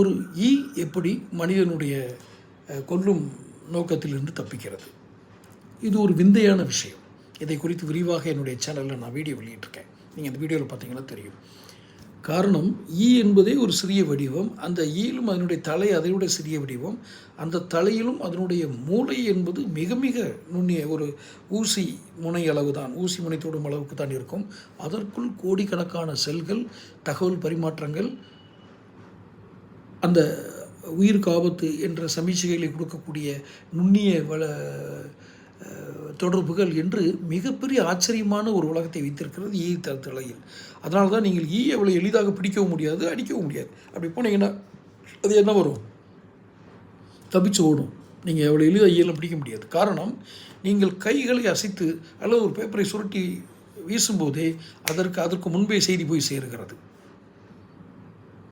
ஒரு ஈ எப்படி மனிதனுடைய கொல்லும் நோக்கத்திலிருந்து தப்பிக்கிறது? இது ஒரு விந்தையான விஷயம். இதை குறித்து விரிவாக என்னுடைய சேனலில் நான் வீடியோ வெளியிட்டிருக்கேன். நீங்கள் அந்த வீடியோவில் பார்த்தீங்கன்னா தெரியும். காரணம் ஈ என்பதே ஒரு சிறிய வடிவம். அந்த ஈயிலும் அதனுடைய தலை அதை விட சிறிய வடிவம். அந்த தலையிலும் அதனுடைய மூளை என்பது மிக மிக நுண்ணிய ஒரு ஊசி முனை அளவு தான் ஊசி முனை தொடும் அளவுக்கு தான் இருக்கும். அதற்குள் கோடிக்கணக்கான செல்கள் தகவல் பரிமாற்றங்கள் அந்த உயிருக்கு ஆபத்து என்ற சமீட்சைகளை கொடுக்கக்கூடிய நுண்ணிய வள தொடர்புகள் என்று மிகப்பெரிய ஆச்சரியமான ஒரு உலகத்தை வைத்திருக்கிறது ஈ தளத்திலையில் அதனால தான் நீங்கள் ஈ அவ்வளோ எளிதாக பிடிக்கவும் முடியாது அடிக்கவும் முடியாது. அப்படி போனீங்கன்னா அது என்ன வரும்? தப்பிச்சு ஓடும். நீங்கள் எவ்வளோ எளிதாக ஈயெல்லாம் பிடிக்க முடியாது. காரணம் நீங்கள் கைகளை அசைத்து அல்லது ஒரு பேப்பரை சுருட்டி வீசும்போதே அதற்கு அதற்கு முன்பே செய்தி போய் சேருகிறது.